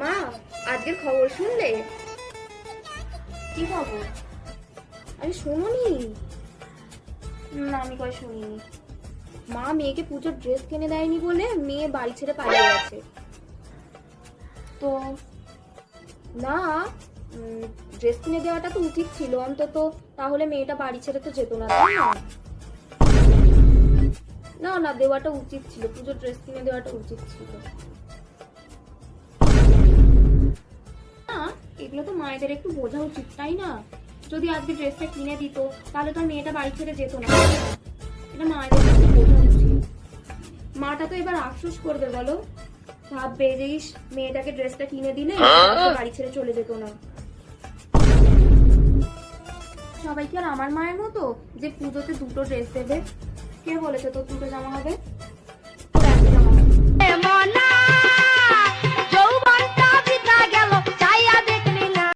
মা আজকের খবর শুনলে? কি খবর? আরে শোনোনি? না আমি কয় শুনিনি। মা মেয়েকে পুজোর ড্রেস কিনে দেয়নি বলে মেয়ে বাড়ি ছেড়ে পালিয়ে গেছে। তো? না ড্রেস কিনে দেওয়াটা তো উচিত ছিল অন্তত তাহলে মেয়েটা বাড়ি ছেড়ে তো যেত না তাই না? না না দেওয়াটা উচিত ছিল পুজোর ড্রেস কিনে দেওয়াটা উচিত ছিল। এগুলো তো মায়েদের একটু বোঝা উচিত তাই না? যদি আজকে ড্রেসটা কিনে দিত তাহলে তো মেয়েটা বাড়ি ছেড়ে যেত না। এটা মায়েদের একটু বোঝা উচিত। মাটা তো এবার আফসোস করবে বলো? ভাববে যে ইস, মেয়েটাকে ড্রেসটা কিনে দিলে বাড়ি ছেড়ে চলে যেত না। সবাই কি আর আমার মায়ের মতো যে পুজোতে দুটো ড্রেস দেবে? কে বলেছে তোর দুটো জামা হবে?